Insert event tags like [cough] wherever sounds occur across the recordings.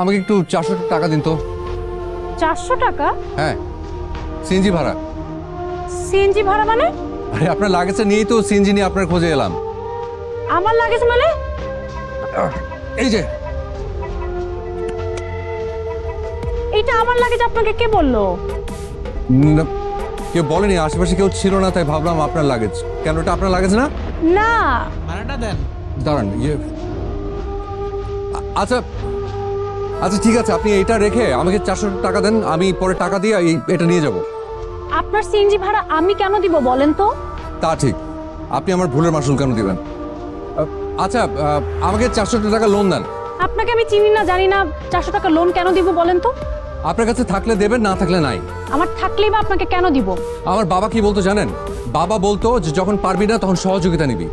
আমাকে একটু চারশো টাকা দিন তো। চারশো টাকা? হ্যাঁ সিএনজি ভাড়া। সিএনজি ভাড়া মানে? আরে আপনার লাগেজটা নিয়েই তো সিএনজি নিয়ে আপনার খোঁজে এলাম। আমার লাগেজ মানে? এই যে। এটা আমার লাগেজ আপনাকে কে বলল? কেউ বলেনি আশেপাশে কেউ ছিল না তাই ভাবলাম আপনার লাগেজ কেন ওটা আপনার লাগেজ না? না। ভাড়াটা দেন। দাঁড়ান ইয়ে। আচ্ছা আচ্ছা ঠিক আছে আপনি এটা রেখে আমাকে চারশো টাকা দেন আমি পরে টাকা দিয়ে এই এটা নিয়ে যাব। আপনার সিএনজি ভাড়া আমি কেন দিব বলেন তো? তা ঠিক। আপনি আমার ভুলের মাসুল কেন দিবেন? আচ্ছা আমাকে চারশো টাকা লোন দেন। আপনাকে আমি চিনি না জানি না চারশো টাকা লোন কেন দিব বলেন তো? আপনার কাছে থাকলে দেবেন না থাকলে নাই। আমার থাকলেই বা আপনাকে কেন দিব? আমার বাবা কি বলতো জানেন? বাবা বলতো যে যখন পারবি না তখন সহযোগিতা নিবি।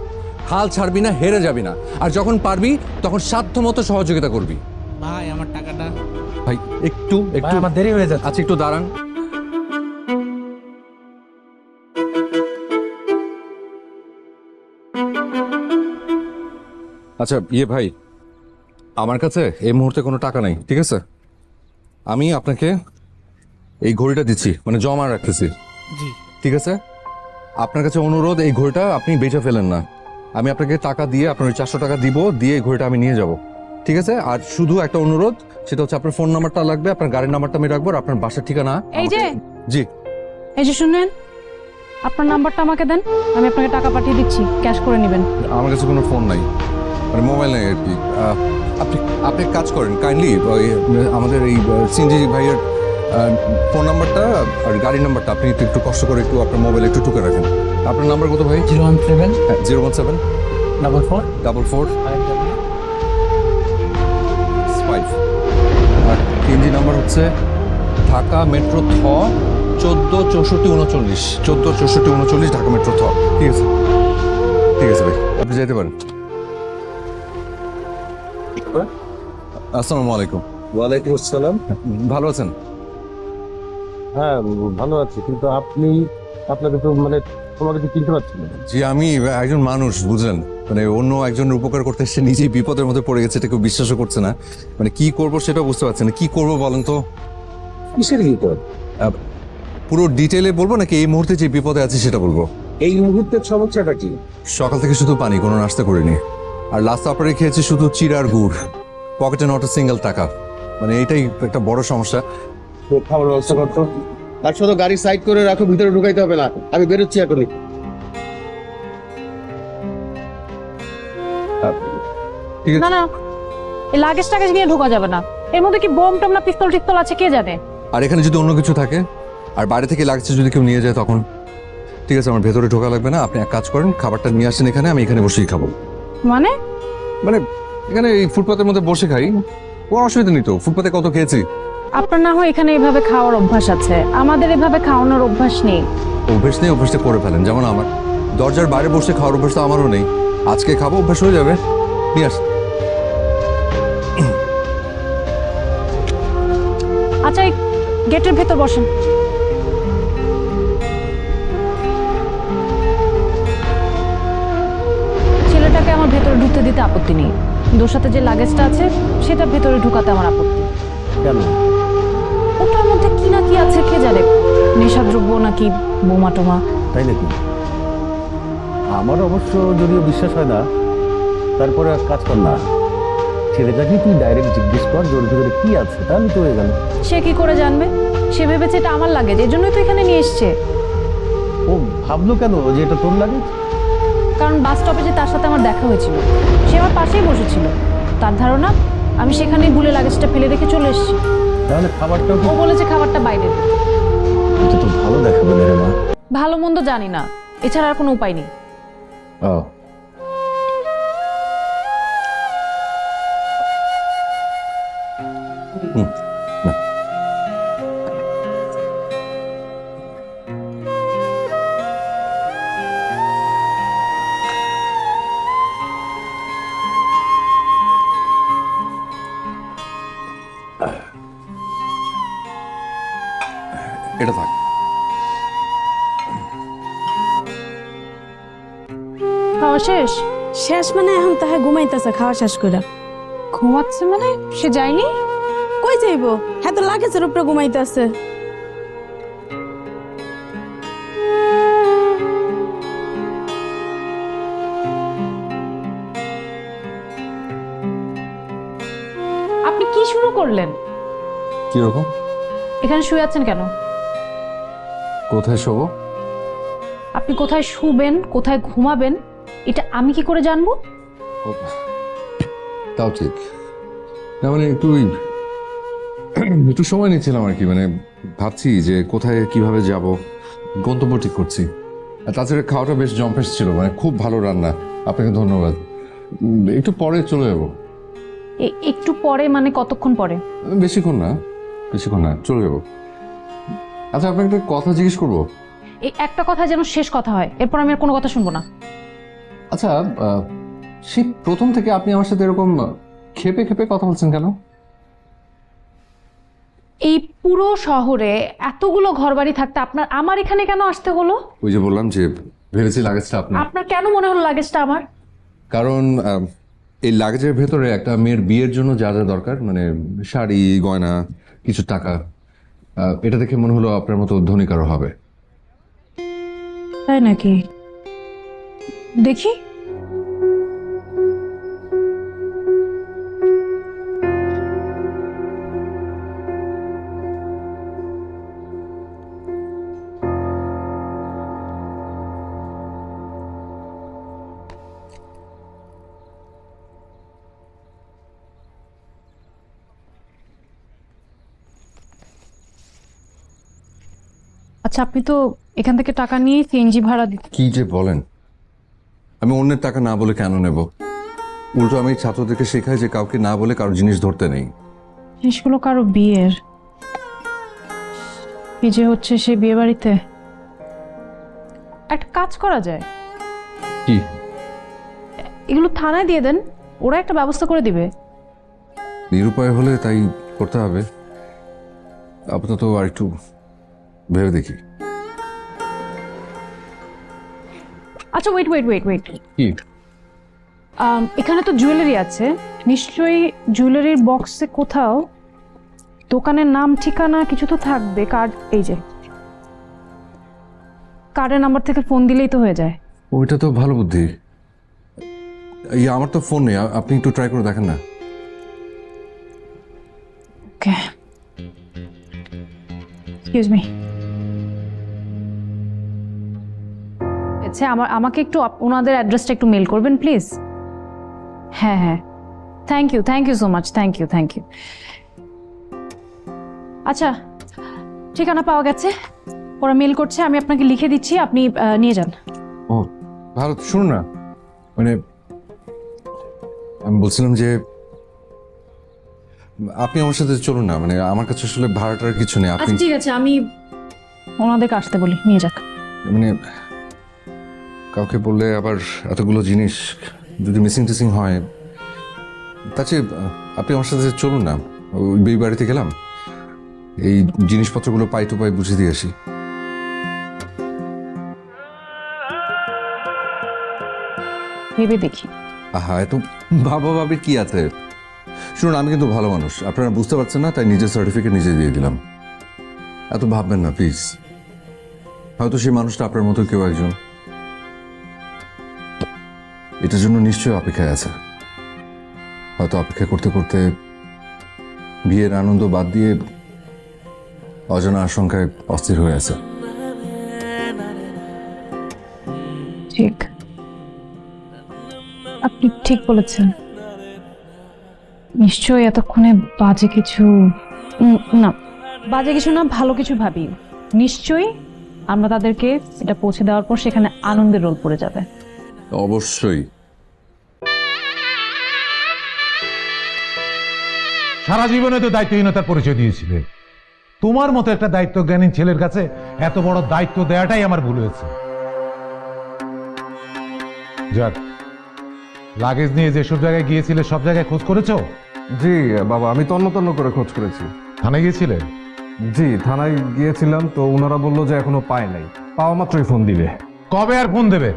হাল ছাড়বি না হেরে যাবি না। আর যখন পারবি তখন সাধ্য মতো সহযোগিতা করবি। ভাই আমার টাকাটা। ভাই একটু একটু। আমার দেরি হয়ে যাচ্ছে। আচ্ছা একটু দাঁড়ান। আচ্ছা ইয়ে ভাই আমার কাছে এই মুহূর্তে কোনো টাকা নাই ঠিক আছে? আমি আপনাকে এই ঘড়িটা দিচ্ছি মানে জমা রাখতেছি। জি। ঠিক আছে? আপনার কাছে অনুরোধ এই ঘড়িটা আপনি বেচে ফেলেন না। আমি আপনাকে টাকা দিয়ে আপনার ওই চারশো টাকা দিব দিয়ে এই ঘড়িটা আমি নিয়ে যাব। ঠিক আছে? আর শুধু একটা অনুরোধ সেটা হচ্ছে আপনার ফোন নাম্বারটা লাগবে আপনার গাড়ির নাম্বারটা আমি রাখব আর আপনার বাসার ঠিকানা এই যে। জি। এই যে শুনেন আপনার নাম্বারটা আমাকে দেন আমি আপনাকে টাকা পাঠিয়ে দিচ্ছি ক্যাশ করে নেবেন। আমার কাছে কোনো ফোন নাই মানে মোবাইল নেই আর কি। আপনি আপনি এক কাজ করেন কাইন্ডলি আমাদের এই সিনজি ভাইয়ের ফোন নাম্বারটা আর গাড়ির নাম্বারটা আপনি একটু একটু কষ্ট করে একটু আপনার মোবাইলে একটু টুকে রাখেন। আপনার নাম্বার কত ভাই? Zero one seven. Zero one seven. Double four. Double four. তিনজি number হচ্ছে ঢাকা মেট্রো থ চোদ্দ চৌষট্টি উনচল্লিশ। চোদ্দ চৌষট্টি উনচল্লিশ ঢাকা মেট্রো থ। ঠিক আছে? ঠিক আছে ভাই আপনি যেতে পারেন। আসসালামু আলাইকুম। ওয়ালাইকুম আসসালাম। ভালো আছেন? হ্যাঁ ভালো আছি। কিন্তু আপনি আপনাকে তো মানে তোমাকে তো চিনতে পারছি না। জি আমি একজন মানুষ বুঝলেন? মানে অন্য একজনের উপকার করতে এসে নিজেই বিপদের মধ্যে পড়ে গেছে এটা কেউ বিশ্বাসও করছে না। মানে কি করব সেটা বুঝতে পারছি না। কি করব বলেন তো? কিসের বিপদ পুরো ডিটেলে বলব নাকি এই মুহূর্তে যে বিপদে আছে সেটা বলব? এই মুহূর্তের সমস্যাটা কি? সকাল থেকে শুধু পানি কোনো নাস্তা করিনি। আর লাস্ট আপারে খেয়েছি শুধু চিড়ার গুড়। পকেটে নট সিঙ্গেল টাকা। মানে এটাই একটা বড় সমস্যা। তো খাবার ব্যবস্থা করতো আর শুধু গাড়ি সাইড করে রাখো ভিতরে ঢুকাইতে হবে না। আমি বেরোচ্ছি এখনই। ঠিক আছে। না না এই লাগেজ টাগেজ নিয়ে ঢোকা যাবে না। এর মধ্যে কি বোম টম না পিস্তল টিস্তল আছে কে জানে? আর এখানে যদি অন্য কিছু থাকে আর বাইরে থেকে লাগছে যদি কেউ নিয়ে যায় তখন ঠিক আছে আমার ভেতরে ঢোকা লাগবে না। আপনি এক কাজ করেন খাবারটা নিয়ে আসেন এখানে আমি এখানে বসেই খাব। মানে? মানে এখানে এই ফুটপাতের মধ্যে বসে খাই। কোনো অসুবিধা নেই তো ফুটপাতে কত খেয়েছি। আপনার না হয় এখানে এভাবে খাওয়ার অভ্যাস আছে। আমাদের এভাবে খাওয়ানোর অভ্যাস নেই। অভ্যেস নেই অভ্যেসটা করে ফেলেন। যেমন আমার দরজার বাইরে বসে খাওয়ার অভ্যাস তো আমারও নেই। আজকে খাব অভ্যাস হয়ে যাবে। নিয়ে আস। আচ্ছা এই গেটের ভেতর বসেন। ছেলেটাকে আমার ভেতরে ঢুকতে দিতে আপত্তি নেই। কিন্তু ওর সাথে যে লাগেজটা আছে সেটা ভেতরে ঢুকাতে আমার আপত্তি। কেন? কি আছে কে জানে? নেশাদ্রব্য নাকি বোমা টোমা? তাই নাকি? আমার অবশ্য যদিও বিশ্বাস হয় না তারপরে এক কাজ কর না। ছেলেটাকে তুই ডাইরেক্ট জিজ্ঞেস কর যে ওর ভিতরে কি আছে তাহলে তো হয়ে গেল সে কি করে জানবে? সে ভেবেছে এটা আমার লাগেজ এই জন্যই তো এখানে নিয়ে এসছে। ও ভাবলো কেন যে এটা তোর লাগে কারণ বাস স্টপে যে তার সাথে আমার দেখা হয়েছিল সে আমার পাশেই বসেছিল। তার ধারণা আমি সেখানেই ভুলে লাগেজটা ফেলে রেখে চলে এসেছি। তাহলে খাবারটা ও বলেছে খাবারটা বাইরে। তো ভালো দেখাবে রে মা। ভালো মন্দ জানি না। এছাড়া আর কোনো উপায় নেই। ও। ঘুমাইতেছে খাওয়া শেষ করে। ঘুমাচ্ছে মানে? সে যায়নি? কই যাইব? হ্যাঁ তো লাগেজের উপরে ঘুমাইতেছে। আপনি কি শুরু করলেন? এখানে শুয়ে আছেন কেন? কোথায় শোবো? আপনি কোথায় শুবেন কোথায় ঘুমাবেন এটা আমি কি করে জানব? তাও ঠিক। না মানে একটু [clears throat] একটু সময় নিচ্ছিলাম আর কি মানে ভাবছি যে কোথায় কীভাবে যাব গন্তব্য ঠিক করছি। আর তাছাড়া খাওয়াটা বেশ জম্পেস ছিল মানে খুব ভালো রান্না। আপনাকে ধন্যবাদ। একটু পরে চলে যাব। একটু পরে মানে কতক্ষণ পরে? বেশিক্ষণ না বেশিক্ষণ না চলে যাব। আচ্ছা আপনাকে একটা কথা জিজ্ঞেস করব? এই একটা কথা যেন শেষ কথা হয় এরপর আমি আর কোনো কথা শুনব না। আচ্ছা সেই প্রথম থেকে আপনি আমার সাথে এরকম খেপে খেপে কথা বলছেন কেন? এই পুরো শহরে এতগুলো ঘরবাড়ি থাকতে আপনার আমার এখানে কেন আসতে হলো? ওই যে বললাম যে ভেবেছি লাগেজটা আপনার। আপনার কেন মনে হলো লাগেজটা আমার? কারণ আহ, এই লাগেজের ভেতরে একটা মেয়ের বিয়ের জন্য যা যা দরকার মানে শাড়ি গয়না কিছু টাকা আহ, এটা দেখে মনে হলো আপনার মতো ধনী কারও হবে। তাই নাকি? দেখি। আচ্ছা আপনি তো এখান থেকে টাকা নিয়ে সিএনজি ভাড়া দিতে কি যে বলেন? আমি অন্যের টাকা না বলে কেন নেব? উল্টো আমি ছাত্রদেরকে শেখাই যে কাউকে না বলে কারও জিনিস ধরতে নেই। জিনিসগুলো কারও বিয়ের। কি যে হচ্ছে সে বিয়ে বাড়িতে একটা কাজ করা যায়। কি? এগুলো থানায় দিয়ে দেন ওরা একটা ব্যবস্থা করে দিবে। নিরুপায় হলে তাই করতে হবে। আপাতত আর একটু ভেবে দেখি। আচ্ছা ওয়েট ওয়েট ওয়েট ওয়েট কি? এখানে তো জুয়েলারি আছে। নিশ্চয়ই জুয়েলারির বক্সে কোথাও দোকানের নাম ঠিকানা কিছু তো থাকবে। কার্ড এই যে। কার্ডের নাম্বার থেকে ফোন দিলেই তো হয়ে যায়। ওইটা তো ভালো বুদ্ধি। এই আমার তো ফোন নেই। আপনি একটু ট্রাই করে দেখেন না। ওকে এক্সকিউজ মি আচ্ছা আমার আমাকে একটু ওনাদের অ্যাড্রেসটা একটু মেল করবেন প্লিজ হ্যাঁ হ্যাঁ। Thank you thank you so much thank you thank you আচ্ছা ঠিকানা পাওয়া গেছে? ওরা মেল করছে আমি আপনাকে লিখে দিচ্ছি আপনি নিয়ে যান। ও ভালো শুনুন না। মানে আমি বলছিলাম যে আপনি আমার সাথে চলুন না মানে আমার কাছে আসলে ভাড়াটার কিছু নেই আপনি আচ্ছা ঠিক আছে আমি ওনাদেরকে আসতে বলি নিয়ে যাক। মানে কাউকে বললে আবার এতগুলো জিনিস যদি মিসিং টিসিং হয় তার চেয়ে আপনি আমার সাথে চলুন না। ওই বিয়ে বাড়িতে গেলাম। এই জিনিসপত্রগুলো পাই টু পাই বুঝে দিয়ে আসি। ভেবে দেখি। আহা এত বাবা ভাবির কি আছে? শুনুন আমি কিন্তু ভালো মানুষ। আপনারা বুঝতে পারছেন না তাই নিজের সার্টিফিকেট নিজে দিয়ে দিলাম। এত ভাববেন না প্লিজ হয়তো সেই মানুষটা আপনার মতো কেউ একজন। এটার জন্য নিশ্চয়ই অপেক্ষায় আছে। হয়তো অপেক্ষা করতে করতে বিয়ের আনন্দ বাদ দিয়ে অজানা আশঙ্কায় অস্থির হয়ে আছে। ঠিক। আপনি ঠিক বলেছেন। নিশ্চয়ই এতক্ষণে বাজে কিছু না বাজে কিছু না ভালো কিছু ভাবি। নিশ্চয়ই আমরা তাদেরকে এটা পৌঁছে দেওয়ার পর সেখানে আনন্দের রোল পড়ে যাবে। অবশ্যই। সারা জীবনে তো দায়িত্বহীনতার পরিচয় দিয়েছিলে। তোমার মতো একটা দায়িত্বজ্ঞানী ছেলের কাছে এত বড় দায়িত্ব দেওয়াটাই আমার ভুল হয়েছে। যাক লাগেজ নিয়ে যেসব জায়গায় গিয়েছিলে সব জায়গায় খোঁজ করেছ? জি বাবা আমি তন্ন তন্ন করে খোঁজ করেছি। থানায় গিয়েছিলে? জি থানায় গিয়েছিলাম তো ওনারা বলল যে এখনও পায় নাই। পাওয়া মাত্রই ফোন দিবে। কবে আর ফোন দেবে?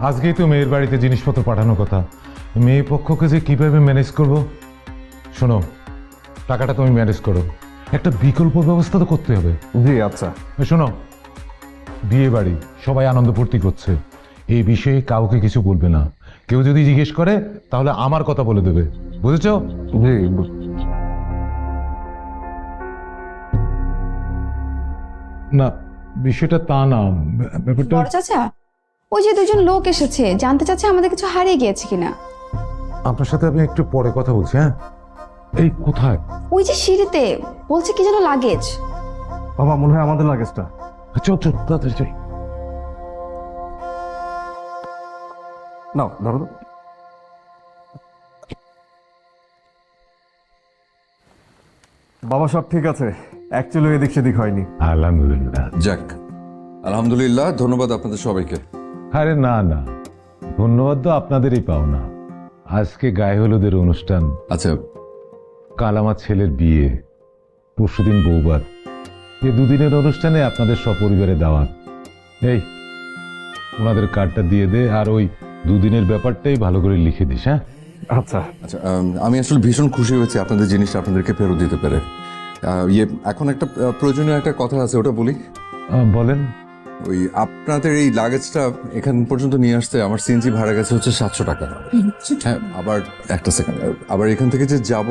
আজকেই তো মেয়ের বাড়িতে জিনিসপত্র পাঠানোর কথা। মেয়ে পক্ষকে যে কীভাবে ম্যানেজ করব? শোনো টাকাটা তুমি ম্যানেজ করো। একটা বিকল্প ব্যবস্থা তো করতে হবে। জি আচ্ছা। শোনো বিয়ে বাড়ি সবাই আনন্দ ফুর্তি করছে। এই বিষয়ে কাউকে কিছু বলবে না। কেউ যদি জিজ্ঞেস করে তাহলে আমার কথা বলে দেবে। বুঝেছ? জি না বিষয়টা তা না। ব্যাপারটা বড় চাচা ওই যে দুজন লোক এসেছে জানতে চাচ্ছে আমাদের কিছু হারিয়ে গিয়েছে কিনা। আপনার সাথে আমি একটু পরে কথা বলছি হ্যাঁ? এই কোথায়? ওই যে সিঁড়িতে বলছে কি যেন লাগেজ। বাবা মনে হয় আমাদের লাগেজটা। চল চল তাড়াতাড়ি চল। নাও ধরো বাবা সব ঠিক আছে। অ্যাকচুয়ালি এদিক সেদিক হয়নি। আলহামদুলিল্লাহ। যাক আলহামদুলিল্লাহ ধন্যবাদ আপনাদের সবাইকে। আরে না না ধন্যবাদ তো আপনাদেরই পাওনা। আজকে গায়ে হলুদের অনুষ্ঠান। আচ্ছা কাল আমার ছেলের বিয়ে। পরশুদিন বৌবাদ। এই দুদিনের অনুষ্ঠানে আপনাদের সপরিবারে দাওয়াত। এই ওনাদের কার্ডটা দিয়ে দে আর ওই দুদিনের ব্যাপারটাই ভালো করে লিখে দিস হ্যাঁ? আচ্ছা। আচ্ছা আমি আসলে ভীষণ খুশি হয়েছি আপনাদের জিনিসটা আপনাদেরকে ফেরত দিতে পেরে। ইয়ে এখন একটা প্রয়োজনীয় একটা কথা আছে ওটা বলি? বলেন। ওই আপনাদের এই লাগেজটা এখান পর্যন্ত নিয়ে আসতে আমার সিএনজি ভাড়া গেছে হচ্ছে সাতশো টাকা। হ্যাঁ আবার একটা সেকেন্ড আবার এখান থেকে যে যাব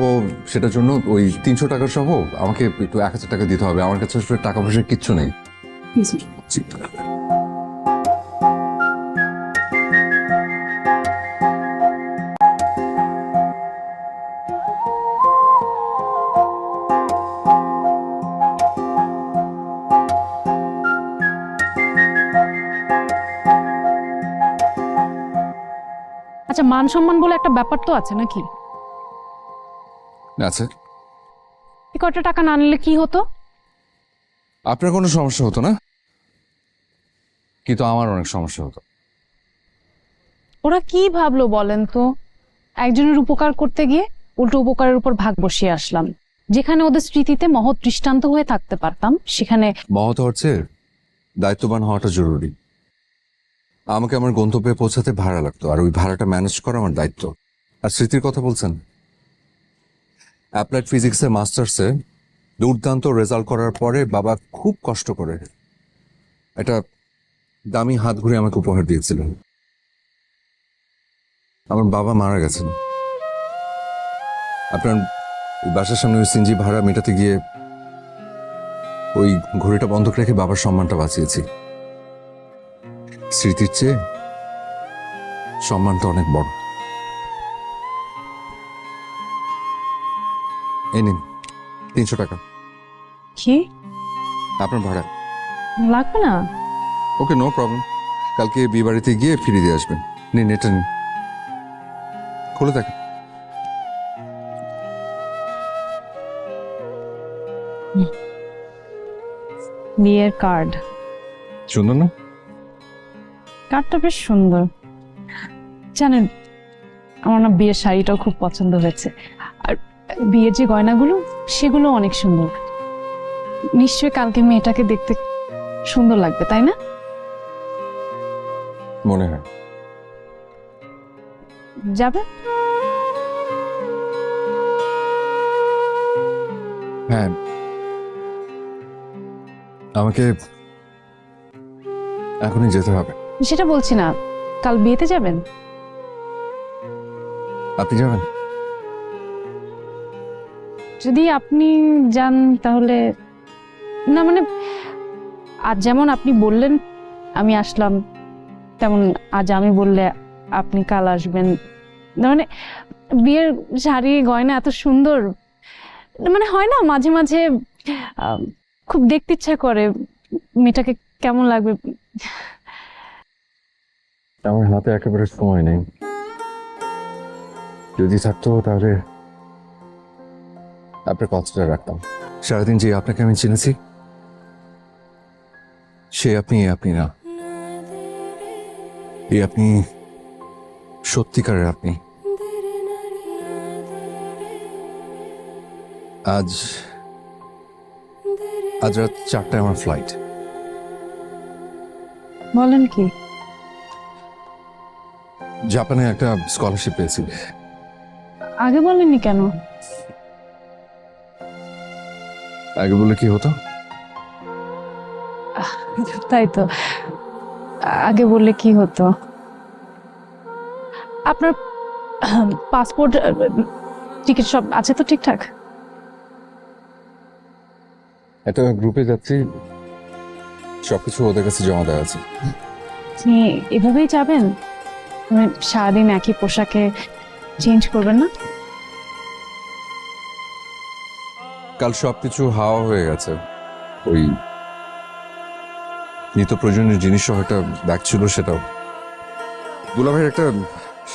সেটার জন্য ওই তিনশো টাকা সহ আমাকে একটু এক হাজার টাকা দিতে হবে। আমার কাছে আসলে টাকা পয়সা কিচ্ছু নেই। আচ্ছা মান সম্মান বলে একটা ব্যাপার তো আছে নাকি? এই কটা টাকা না নিলে কি হতো? আপনার কোনো সমস্যা হতো না? কিন্তু আমার অনেক সমস্যা হতো। ওরা কি ভাবলো বলেন তো? একজনের উপকার করতে গিয়ে উল্টো উপকারের উপর ভাগ বসিয়ে আসলাম। যেখানে ওদের স্মৃতিতে মহৎ দৃষ্টান্ত হয়ে থাকতে পারতাম সেখানে মহৎ চেয়ে দায়িত্ববান হওয়াটা জরুরি। আমাকে আমার গন্তব্যে পৌঁছাতে ভাড়া লাগতো, আর ওই ভাড়াটা ম্যানেজ করা আমার দায়িত্ব। আর স্মৃতির কথা বলছেন? অ্যাপ্লাইড ফিজিক্সে মাস্টার্সে দুর্দান্ত রেজাল্ট করার পরে বাবা খুব কষ্ট করে একটা দামি হাত ঘুরে আমাকে উপহার দিয়েছিল। আমার বাবা মারা গেছেন। আপনার বাসার সামনে ওই সিনজি ভাড়া মেটাতে গিয়ে ওই ঘড়িটা বন্ধক রেখে বাবার সম্মানটা বাঁচিয়েছি। স্মৃতির চেয়ে সম্মানটা অনেক বড়। এই নিন তিনশো টাকা। কি? আপনার ভাড়া। লাগবে না? Okay no problem. কালকে বিয়ে বাড়িতে গিয়ে ফিরিয়ে দিয়ে আসবেন। নিন এটা নিন। খুলে দেখেন। বিয়ের কার্ড। সুন্দর না? কার্ডটা বেশ সুন্দর। জানেন আমার না বিয়ের শাড়িটাও খুব পছন্দ হয়েছে। আর বিয়ের যে গয়নাগুলো সেগুলো অনেক সুন্দর। নিশ্চয়ই কালকে মেয়েটাকে দেখতে সুন্দর লাগবে তাই না? মনে হয়। যাবে? হ্যাঁ। আমাকে এখনই যেতে হবে। সেটা বলছি না। কাল বিয়েতে যাবেন? আপনি যাবেন? যদি আপনি যান তাহলে না মানে আজ যেমন আপনি বললেন আমি আসলাম তেমন আজ আমি বললে আপনি কাল আসবেন। না মানে বিয়ের শাড়ি গয়না এত সুন্দর মানে হয় না মাঝে মাঝে খুব দেখতে ইচ্ছা করে মেয়েটাকে কেমন লাগবে? আমার হাতে একেবারে সময় নেই। যদি থাকতো তাহলে আপনার কথাটা রাখতাম। সারাদিন যে আপনাকে আমি চিনেছি, সে আপনি, এ আপনি না। এই আপনি সত্যিকারের আপনি। আজ আজ রাত চারটায় আমার ফ্লাইট বলেন কি? জাপানে একটা স্কলারশিপ পেয়েছি। আগে বলেননি কেন? আগে বলে কি হতো? তাই তো। আগে বললে কি হতো? আপনার পাসপোর্ট টিকিট সব আছে তো ঠিকঠাক? একটা গ্রুপে যাচ্ছি সবকিছু ওদের কাছে জমা দেওয়া আছে। আপনি এভাবেই যাবেন? সারাদিন একই পোশাকে চেঞ্জ করবেন না? কাল সবকিছু হাওয়া হয়ে গেছে। ওই নিত্য প্রয়োজনীয় জিনিস একটা ব্যাগ ছিল সেটাও। দুলাভাইয়ের একটা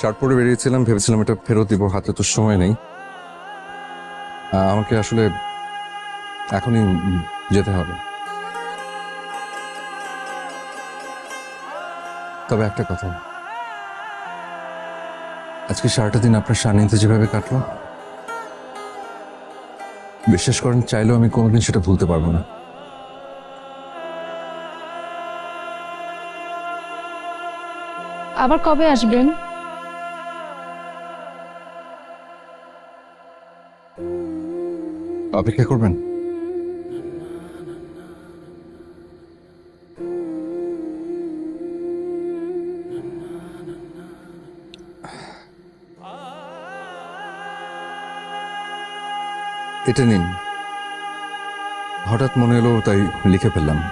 শার্ট পরে বেরিয়েছিলাম, ভেবেছিলাম এটা ফেরত দিব, হাতে তো সময় নেই। আমাকে আসলে এখনই যেতে হবে। তবে একটা কথা। আজকে সারাটা দিন আপনার সান্নিধ্যে যেভাবে কাটলো বিশ্বাস করেন চাইলেও আমি কোনোদিন সেটা ভুলতে পারব না। আবার কবে আসবেন? অপেক্ষা করবেন? এটা নিন। হঠাৎ মনে এলো, তাই লিখে ফেললাম।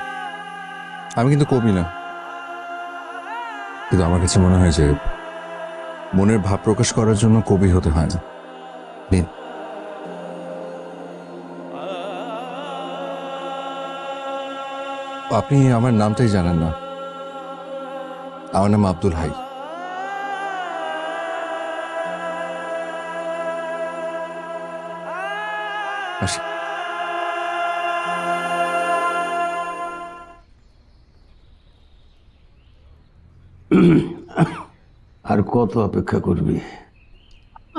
আমি কিন্তু কবি না। কিন্তু আমার কাছে মনে হয় যে, মনের ভাব প্রকাশ করার জন্য কবি হতে হয় না। নিন। আপনি আমার নামটাই জানেন না। আমার নাম আব্দুল হাই। আসি। আর কত অপেক্ষা করবি?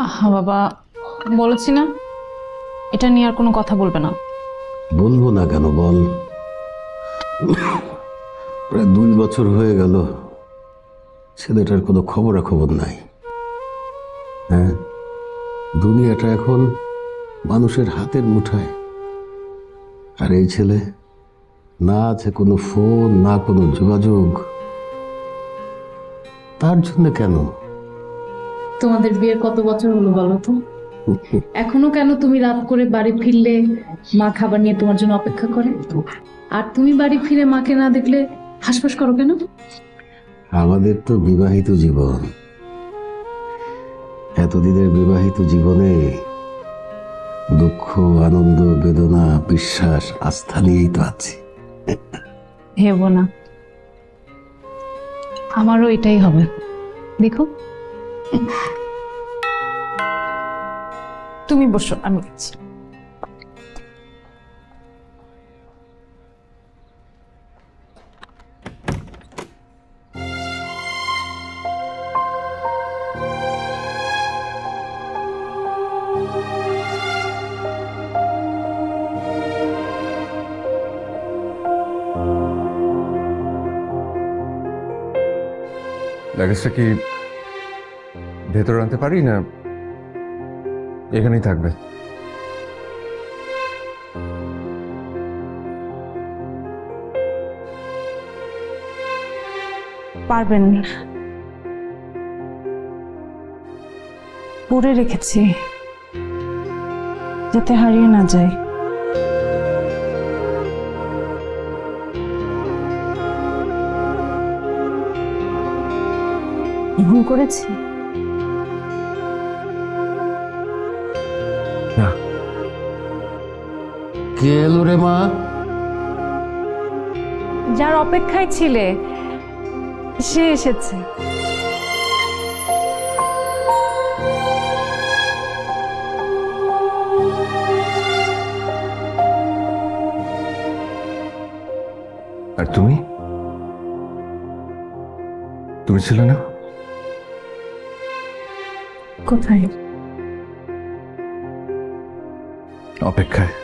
আহা বাবা বলেছি না? এটা নিয়ে আর কোনো কথা বলবে না। বলব না কেন বল। প্রায় দুই বছর হয়ে গেল ছেলেটার কোনো খবরাখবর নাই। হ্যাঁ দুনিয়াটা এখন মানুষের হাতের মুঠায়। আর এই ছেলে না আছে কোনো ফোন না কোনো যোগাযোগ। তার জন্য কেন? তোমাদের বিয়ের কত বছর হলো বলো তো? [laughs] এখনও কেন তুমি রাত করে বাড়ি ফিরলে মা খাবার নিয়ে তোমার জন্য অপেক্ষা করে? আর তুমি বাড়ি ফিরে মাকে না দেখলে হাসপাস করো কেন? আমাদের তো বিবাহিত জীবন। এতদিনের বিবাহিত জীবনে দুঃখ, আনন্দ, বেদনা, বিশ্বাস, আস্থা নিয়েই তো আছি। হেব না। আমারও এটাই হবে। দেখো। তুমি বসো, আমি দিচ্ছি লাগেজটা কি ভেতরে আনতে পারি না এখানেই থাকবে? পারবেন। পরে রেখেছি। যাতে হারিয়ে না যায়। ভুল করেছি? কে এলো রে মা? যার অপেক্ষায় ছিলে সে এসেছে। আর তুমি? তুমি ছিল না? কোথায়? অপেক্ষায়।